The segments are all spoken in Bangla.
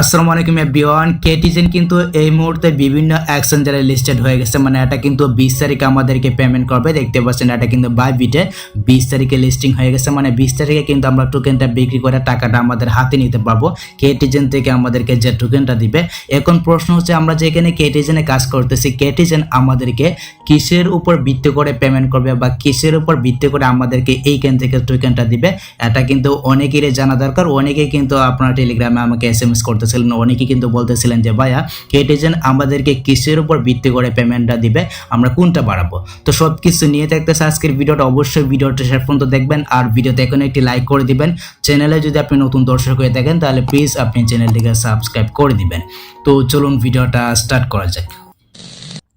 আসসালামু আলাইকুম এভরিওয়ান কেটিজেন কিন্তু এই মুহূর্তে বিভিন্ন এক্সচেঞ্জারে লিস্টেড হয়ে গেছে মানে এটা কিন্তু বিশ তারিখে আমাদেরকে পেমেন্ট করবে, দেখতে পাচ্ছেন এটা কিন্তু বাই বিটে বিশ তারিখে লিস্টিং হয়ে গেছে মানে বিশ তারিখে কিন্তু আমরা টোকেনটা বিক্রি করে টাকাটা আমাদের হাতে নিতে পারব কেটিজেন থেকে আমাদেরকে যে টোকেনটা দিবে। এখন প্রশ্ন হচ্ছে, আমরা যেখানে কেটিজেনে কাজ করতেছি কেটিজেন আমাদেরকে কিসের উপর ভিত্তি করে পেমেন্ট করবে বা কিসের উপর ভিত্তি করে আমাদেরকে এইখান থেকে টোকেনটা দিবে, এটা কিন্তু অনেকেরই জানা দরকার, অনেকেই কিন্তু আপনার টেলিগ্রামে আমাকে এস এম এস করতেছিলেন অনেকে কিন্তু বলতেছিলেন যে, ভাইয়া কেটিজেন আমাদেরকে কিসের উপর ভিত্তি করে পেমেন্টটা দিবে? আমরা কোনটা বাড়াবো? তো সব কিছু নিয়ে থাকতেছে আজকের ভিডিওটা। অবশ্যই ভিডিওটা শেষ পর্যন্ত দেখবেন আর ভিডিওতে এখন একটি লাইক করে দিবেন। চ্যানেলে যদি আপনি নতুন দর্শক হয়ে থাকেন, তাহলে প্লিজ আপনি চ্যানেলটিকে সাবস্ক্রাইব করে দিবেন। তো চলুন ভিডিওটা স্টার্ট করা যাক।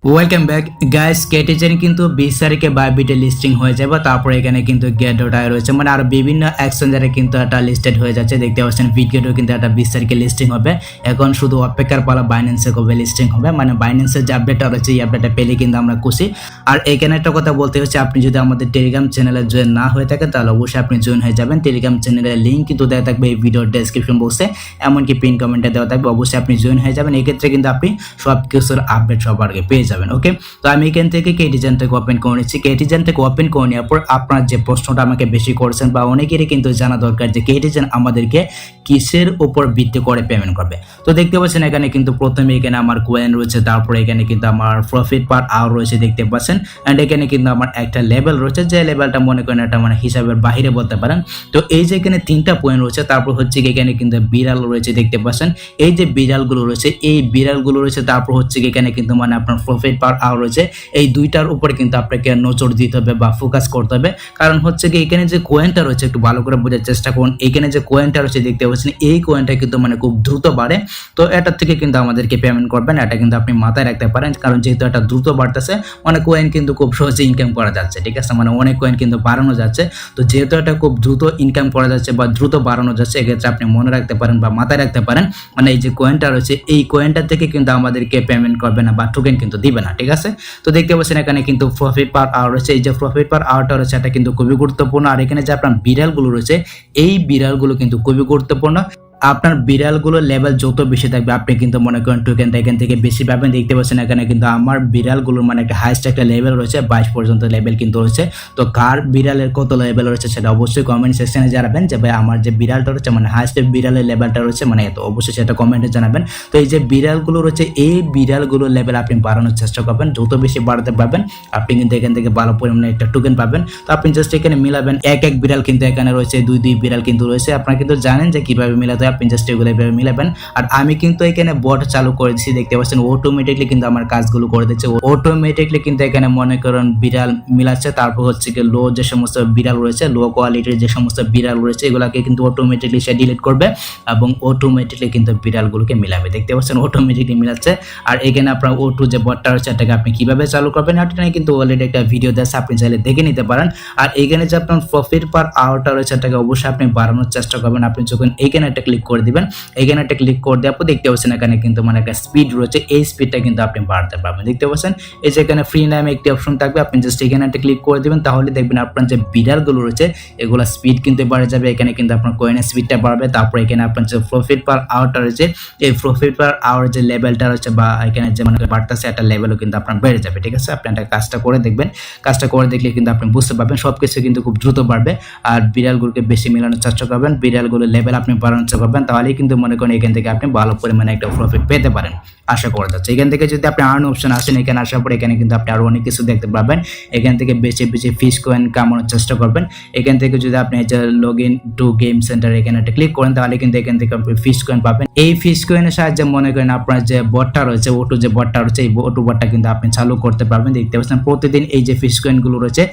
ওয়েলকাম ব্যাক গাইস কেটিজেন কিন্তু বিশ তারিখে বাইবিটে লিস্টিং হয়ে যাবে। তারপরে এখানে কিন্তু গেট ওটা রয়েছে। মানে আরও বিভিন্ন এক্সচেঞ্জারে কিন্তু একটা লিস্টেড হয়ে যাচ্ছে, দেখতে পাচ্ছেন ভিডিওটাও কিন্তু একটা বিশ তারিখে লিস্টিং হবে। এখন শুধু অপেক্ষার পালা বাইন্যান্সে কবে লিস্টিং হবে। মানে বাইন্যান্সের যে আপডেটটা রয়েছে, এই আপডেটটা পেলে কিন্তু আমরা খুশি। আর এখানে একটা কথা বলতে হচ্ছে, আপনি যদি আমাদের টেলিগ্রাম চ্যানেলে জয়েন না হয়ে থাকেন, তাহলে অবশ্যই আপনি জয়েন হয়ে যাবেন। টেলিগ্রাম চ্যানেলের লিঙ্ক কিন্তু দেওয়া থাকবে এই ভিডিওর ডেসক্রিপশন বক্সে এমনকি পিন কমেন্টে দেওয়া থাকবে, অবশ্যই আপনি জয়েন হয়ে যাবেন। এক্ষেত্রে কিন্তু আপনি সব কিছুর আপডেট সবার আগে পেয়ে যাবেন ওকে তো আমি এখান থেকে কেটিজেন থেকে ওপেন করে নিচ্ছি। কেটিজেন থেকে ওপেন করে নেওয়ার পর আপনার যে প্রশ্নটা আমাকে বেশি করেছেন বা অনেকেরই কিন্তু জানা দরকার যে কেটিজেন আমাদেরকে কিসের উপর ভিত্তি করে পেমেন্ট করবে। তো দেখতে পাচ্ছেন এখানে কিন্তু প্রথমে এখানে আমার কোয়েন রয়েছে, তারপরে এখানে কিন্তু আমার প্রফিট পার আওয়ার রয়েছে দেখতে পাচ্ছেন। অ্যান্ড এখানে কিন্তু আমার একটা লেভেল রয়েছে, যে লেভেলটা মনে করেন একটা মানে হিসাবের বাইরে বলতে পারেন। তো এই যে এখানে তিনটা পয়েন্ট রয়েছে, তারপর হচ্ছে কি এখানে কিন্তু বিড়াল রয়েছে দেখতে পাচ্ছেন। এই যে বিড়ালগুলো রয়েছে, এই বিড়ালগুলো রয়েছে, তারপর হচ্ছে কি এখানে কিন্তু মানে আপনার প্রফিট পার আওয়ার রয়েছে, এই দুইটার উপরে কিন্তু আপনাকে নজর দিতে হবে বা ফোকাস করতে হবে। কারণ হচ্ছে কি, এখানে যে কোয়েনটা রয়েছে, একটু ভালো করে বোঝার চেষ্টা করুন। এখানে যে কোয়েনটা রয়েছে, দেখতে পাচ্ছেন, এই কোয়েনটা কিন্তু মানে খুব দ্রুত বাড়ে। তো এটার থেকে কিন্তু আমাদেরকে পেমেন্ট করবেন, এটা কিন্তু আপনি মাথায় রাখতে পারেন। কারণ যেহেতু এটা দ্রুত বাড়তেছে মানে কোয়েন কিন্তু খুব সহজে ইনকাম করা যাচ্ছে, ঠিক আছে? মানে অনেক কোয়েন কিন্তু বাড়ানো যাচ্ছে। তো যেহেতু এটা খুব দ্রুত ইনকাম করা যাচ্ছে বা দ্রুত বাড়ানো যাচ্ছে, এক্ষেত্রে আপনি মনে রাখতে পারেন বা মাথায় রাখতে পারেন। মানে এই যে কোয়েনটা রয়েছে, এই কোয়েনটা থেকে কিন্তু আমাদেরকে পেমেন্ট করবে না বা টোকেন কিন্তু দিবে না, ঠিক আছে? তো দেখতে পাচ্ছেন এখানে কিন্তু প্রফিট পার আওয়ার রয়েছে। এই যে প্রফিট পার আওয়ারটা রয়েছে, এটা কিন্তু খুবই গুরুত্বপূর্ণ। আর এখানে যে আপনার বিড়ালগুলো রয়েছে, এই বিড়ালগুলো কিন্তু খুবই গুরুত্বপূর্ণ। আপনার বিড়ালগুলোর লেভেল যত বেশি থাকবে, আপনি কিন্তু মনে করেন টোকেনটা এখান থেকে বেশি পাবেন, দেখতে পাচ্ছেন এখানে কিন্তু আমার বিড়ালগুলোর মানে একটা হাইস্ট একটা লেভেল রয়েছে, বাইশ পর্যন্ত লেভেল কিন্তু রয়েছে। তো কার বিড়ালের কত লেভেল রয়েছে সেটা অবশ্যই কমেন্ট সেকশনে জানাবেন যে ভাই আমার যে বিড়ালটা রয়েছে মানে হাইস্ট বিড়ালের লেভেলটা রয়েছে মানে এত অবশ্যই সেটা কমেন্টে জানাবেন। তো এই যে বিড়ালগুলো রয়েছে, এই বিড়ালগুলোর লেভেল আপনি বাড়ানোর চেষ্টা করবেন, যত বেশি বাড়াতে পারবেন, আপনি কিন্তু এখান থেকে ভালো পরিমাণে একটা টোকেন পাবেন। তো আপনি জাস্ট এখানে মিলাবেন, এক এক বিড়াল কিন্তু এখানে রয়েছে, দুই দুই বিড়াল কিন্তু রয়েছে। আপনারা কিন্তু জানেন যে কীভাবে মিলাতে আপনি জাস্ট এগুলো এভাবে মিলাবেন। আর আমি কিন্তু এখানে বট চালু করে দিচ্ছি দেখতে পাচ্ছেন অটোমেটিকলি কিন্তু আমার কাজগুলো করে দিচ্ছে। অটোমেটিকলি কিন্তু এখানে মনে করেন বিড়াল মিলাচ্ছে, তারপর হচ্ছে কি লো যে সমস্ত বিড়াল রয়েছে লো কোয়ালিটির যে সমস্ত বিড়াল রয়েছে, এগুলাকে কিন্তু অটোমেটিকলি সে ডিলিট করবে এবং অটোমেটিকলি কিন্তু বিড়ালগুলোকে মিলাবে। দেখতে পাচ্ছেন অটোমেটিকলি মিলাচ্ছে। আর এখানে আপনার ও টু যে বটটা রয়েছে, এটাকে আপনি কীভাবে চালু করবেন এটা কিন্তু অলরেডি একটা ভিডিও দেশে আপনি চাইলে দেখে নিতে পারেন। আর এখানে যে আপনার প্রফিট পার আওয়ারটা রয়েছে, এটাকে অবশ্যই আপনি বাড়ানোর চেষ্টা করবেন। আপনি যখন এইখানে একটা ক্লিক করে দিবেন। এখানে একটা ক্লিক করে দেওয়ার পর দেখতে পাচ্ছেন এখানে কিন্তু মানে একটা স্পিড রয়েছে। এই স্পিডটা কিন্তু আপনি বাড়াতে পারবেন। দেখতে পাচ্ছেন? এই যে এখানে ফ্রি নামে একটি অপশন থাকবে। আপনি জাস্ট এখানে একটা ক্লিক করে দেবেন। তাহলে দেখবেন আপনার যে বিড়ালগুলো রয়েছে, এগুলো স্পিড কিন্তু বাড়ে যাবে। এখানে কিন্তু আপনার কয়েনের স্পিডটা বাড়বে। তারপর এখানে আপনার যে প্রফিট পার আওয়ারটা রয়েছে, এই প্রফিট পার আওয়ার যে লেভেলটা রয়েছে বা এখানে যে মানে বাড়তেছে, একটা লেভেলও কিন্তু আপনার বেড়ে যাবে। ঠিক আছে? আপনি একটা কাজটা করে দেখবেন। কাজটা করে দেখলে কিন্তু আপনি বুঝতে পারবেন। সব কিছু কিন্তু খুব দ্রুত বাড়বে। আর বিড়ালগুলোকে বেশি মেলানোর চেষ্টা করবেন। বিড়ালগুলোর লেভেল আপনি বাড়ানোর চেষ্টা করবেন, তাহলেই কিন্তু মনে করেন এখান থেকে আপনি ভালো পরিমাণে একটা প্রফিট পেতে পারেন। আশা করা যাচ্ছে। এখান থেকে যদি আপনি আর্ন অপশন আসেন, এখানে আসার পর এখানে কিন্তু আপনি আরও অনেক কিছু দেখতে পাবেন। এখান থেকে বেশি বেশি ফিস কয়েন কামানোর চেষ্টা করবেন। এখান থেকে যদি আপনি log in to game center এখানে একটা ক্লিক করেন, তাহলে কিন্তু এখান থেকে আপনি ফিস কয়েন পাবেন। এই ফিস কয়েনের সাহায্যে মনে করেন আপনার যে বটটা রয়েছে ওটু যে বটটা রয়েছে, এই ওটু বটটা কিন্তু আপনি চালু করতে পারবেন। দেখতে পাচ্ছেন প্রতিদিন এই যে ফিস কয়েনগুলো রয়েছে,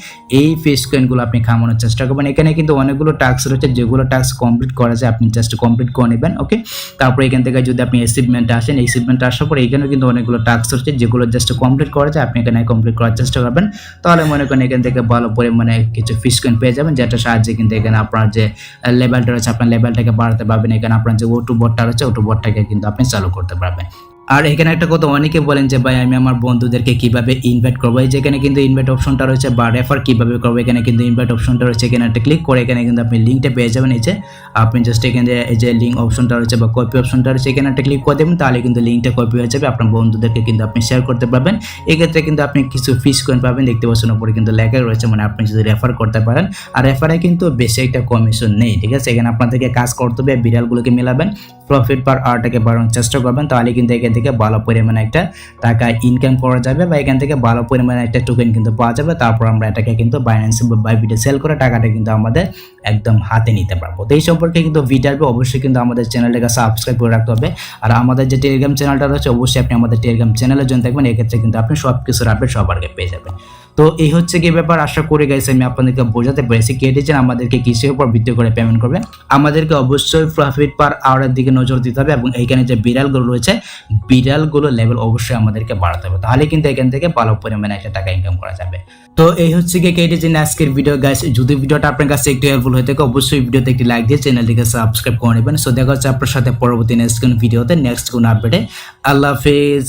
এই ফিস কয়েনগুলো আপনি খামানোর চেষ্টা করবেন। এখানে কিন্তু অনেকগুলো টাস্ক রয়েছে, যেগুলো টাস্ক কমপ্লিট করা যায়, আপনি জাস্ট কমপ্লিট করে নেবেন ওকে তারপর এখান থেকে যদি আপনি অ্যাচিভমেন্টে আসেন অ্যাচিভমেন্টে আসার পর এখানেও কিন্তু অনেকগুলো টাস্ক রয়েছে, যেগুলো জাস্ট কমপ্লিট করা যায়, আপনি এখানে কমপ্লিট করার চেষ্টা করবেন। তাহলে মনে করেন এখান থেকে ভালো পরিমাণে কিছু ফিস কয়েন পেয়ে যাবেন যেটা সাহায্যে কিন্তু এখানে আপনার যে লেভেলটা রয়েছে, আপনার লেভেলটাকে বাড়াতে পারবেন। এখানে আপনার যে ওটু বোর্ডটা রয়েছে ওটু বোর্ডটাকে কিন্তু আপনি চালু করতে পারবেন। আর এখানে একটা কথা অনেকে বলেন যে, ভাই, আমি আমার বন্ধুদেরকে কীভাবে ইনভাইট করব? এই যেখানে কিন্তু ইনভাইট অপশনটা রয়েছে বা রেফার কীভাবে করব, এখানে কিন্তু ইনভাইট অপশনটা রয়েছে। এখানে একটা ক্লিক করে এখানে কিন্তু আপনি লিঙ্কটা পেয়ে যাবেন। এই যে আপনি জাস্ট এখানে এই যে লিঙ্ক অপশনটা রয়েছে বা কপি অপশনটা রয়েছে, এখানে একটা ক্লিক করে দেবেন, তাহলে কিন্তু লিঙ্কটা কপি হয়ে যাবে, আপনার বন্ধুদেরকে কিন্তু আপনি শেয়ার করতে পারবেন। এক্ষেত্রে কিন্তু আপনি কিছু ফিস কয়েন পাবেন, দেখতে পাচ্ছেন উপরে কিন্তু লেখা রয়েছে মানে আপনি যদি রেফার করতে পারেন। আর রেফারে কিন্তু বেশি একটা কমিশন নেই, ঠিক আছে? এখানে আপনাদেরকে কাজ করতে হবে, বিড়ালগুলোকে মেলাবেন প্রফিট পার আওয়ারটাকে বাড়ানোর চেষ্টা করবেন, তাহলে কিন্তু এখান থেকে ভালো পরিমাণে একটা টাকা ইনকাম করা যাবে বা এখান থেকে ভালো পরিমাণে একটা টোকেন কিন্তু পাওয়া যাবে। তারপর আমরা এটাকে কিন্তু বাইন্যান্সে বাইবিটে সেল করে টাকাটা কিন্তু আমাদের একদম হাতে নিতে পারব। তো এই সম্পর্কে কিন্তু ভিডিও আসবে, অবশ্যই কিন্তু আমাদের চ্যানেলটাকে সাবস্ক্রাইব করে রাখতে হবে। আর আমাদের যে টেলিগ্রাম চ্যানেলটা রয়েছে, অবশ্যই আপনি আমাদের টেলিগ্রাম চ্যানেলের জন্য থাকবেন। এক্ষেত্রে কিন্তু আপনি সব কিছুর আপডেট সবার পেয়ে যাবেন। তো এই হচ্ছে কি ব্যাপার, আশা করে গেছে আমি আপনাদেরকে বোঝাতে পেরেছি। কে কেটেছেন আমাদেরকে কিসের উপর ভিত্তি করে পেমেন্ট করবে? আমাদেরকে অবশ্যই প্রফিট পার আওয়ারের দিকে নজর দিতে হবে এবং এইখানে যে বিড়ালগুলো রয়েছে, বিড়ালগুলো লেভেল অবশ্যই আমাদেরকে বাড়াতে হবে। তাহলে কিন্তু এখান থেকে ভালো পরিমাণে একটা টাকা ইনকাম করা যাবে। তো এই হচ্ছে কি কেটেছেন আজকের ভিডিও গাইস যদি ভিডিওটা আপনার কাছে একটু হেল্পফুল হয়ে থাকে, অবশ্যই ভিডিওতে একটি লাইক দিয়ে চ্যানেলটিকে সাবস্ক্রাইব করে নেবেন। সো দেখা হচ্ছে আপনার সাথে পরবর্তী নেক্সট কোন ভিডিওতে নেক্সট কোন আপডেটে আল্লাহ হাফেজ।